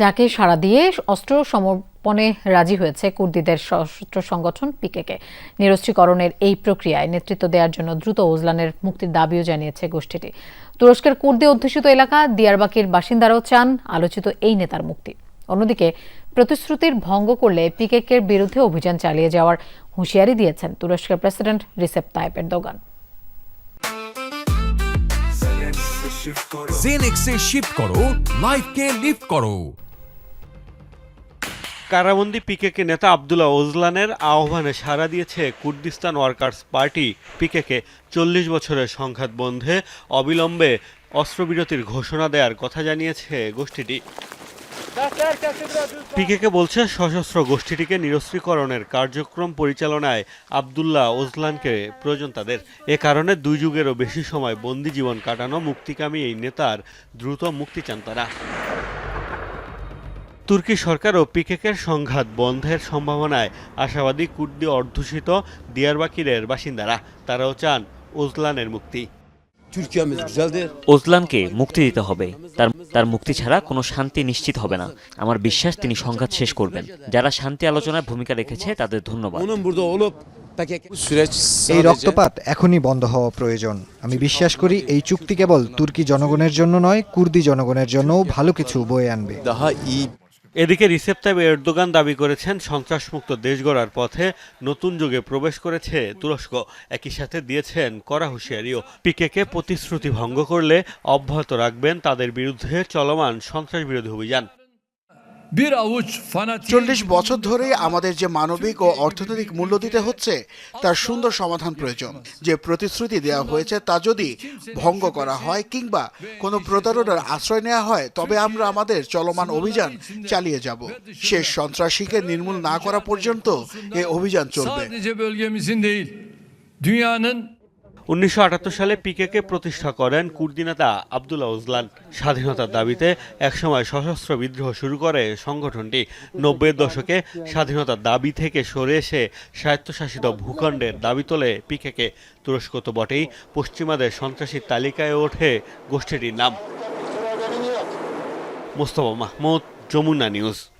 ডাকে সাড়া দিয়ে অস্ত্র সমর্পণে রাজি হয়েছে কুর্দিদের সশস্ত্র সংগঠন পিকেকে। নিরস্ত্রীকরণের এই প্রক্রিয়ায় নেতৃত্ব দেওয়ার জন্য দ্রুত ওজলানের মুক্তির দাবিও জানিয়েছে গোষ্ঠীটি। তুরস্কের কুর্দি অধ্যুষিত এলাকা দিয়ারবাকির বাসিন্দারাও চান আলোচিত এই নেতার মুক্তি। অন্যদিকে, প্রতিশ্রুতির ভঙ্গ করলে পিকেকের বিরুদ্ধে অভিযান চালিয়ে যাওয়ার হুঁশিয়ারি দিয়েছেন তুরস্কের প্রেসিডেন্ট রিসেপ তাইপ এরদোগান। জেনেক্সে শিফট করো লাইফকে লিফট করো। কারাবন্দি পিকেকে নেতা আবদুল্লাহ ওজলানের আহ্বানে সাড়া দিয়েছে কুর্দিস্তান ওয়ার্কার্স পার্টি। পিকেকে চল্লিশ বছরের সংঘাত বন্ধে অবিলম্বে অস্ত্রবিরতির ঘোষণা দেওয়ার কথা জানিয়েছে গোষ্ঠীটি। পিকেকে বলছে, সশস্ত্র গোষ্ঠীটিকে নিরস্ত্রীকরণের কার্যক্রম পরিচালনায় আবদুল্লাহ ওজলানকে প্রয়োজন তাদের। এ কারণে দুই যুগেরও বেশি সময় বন্দি জীবন কাটানো মুক্তিকামী এই নেতার দ্রুত মুক্তি চান তারা। তুর্কি সরকারও পিকেকের সংঘাত বন্ধের সম্ভাবনায় আশাবাদী কুর্দি অর্ধুষিত দিয়ারবাকিরের বাসিন্দারা। তারাও চান ওজলানের মুক্তি। ওজলানকে মুক্তি দিতে হবে। তার তার মুক্তি ছাড়া কোনো শান্তি নিশ্চিত হবে না। আমার বিশ্বাস তিনি সংঘাত শেষ করবেন। যারা শান্তি আলোচনায় ভূমিকা রেখেছে তাদের ধন্যবাদ। এই রক্তপাত এখনই বন্ধ হওয়া প্রয়োজন। আমি বিশ্বাস করি এই চুক্তি কেবল তুর্কি জনগণের জন্য নয় কুর্দি জনগণের জন্যও ভালো কিছু বয়ে আনবে। এদিকে রিসেপ তাইব এরদোগান দাবি করেছেন, সন্ত্রাসমুক্ত দেশ গড়ার পথে নতুন যুগে প্রবেশ করেছে তুরস্ক। একই সাথে দিয়েছেন কড়া হুঁশিয়ারিও। পিকেকে প্রতিশ্রুতি ভঙ্গ করলে অব্যাহত রাখবেন তাদের বিরুদ্ধে চলমান সন্ত্রাস বিরোধী অভিযান। Bir avuç fanatik চল্লিশ বছর ধরে আমাদের যে মানবিক ও অর্থনৈতিক মূল্য দিতে হচ্ছে তার সুন্দর সমাধান প্রয়োজন। যে প্রতিশ্রুতি দেওয়া হয়েছে তা যদি ভঙ্গ করা হয় কিংবা কোনো প্রতারণার আশ্রয় নেওয়া হয় তবে আমরা আমাদের চলমান অভিযান চালিয়ে যাব। শেষ সন্ত্রাসীকে নির্মূল না করা পর্যন্ত এ অভিযান চলবে। উনিশশো সালে পিকেকে প্রতিষ্ঠা করেন কুর্দি নেতা আবদুল্লাহ ওজলান স্বাধীনতার দাবিতে একসময় সশস্ত্র বিদ্রোহ শুরু করে সংগঠনটি। নব্বইয়ের দশকে স্বাধীনতার দাবি থেকে সরে এসে স্বায়ত্তশাসিত ভূখণ্ডের দাবি তোলে পিকেকে। তুরস্ক তো বটেই, পশ্চিমাদের সন্ত্রাসীর তালিকায় ওঠে গোষ্ঠীটির নাম। মোস্তফা মাহমুদ, যমুনা নিউজ।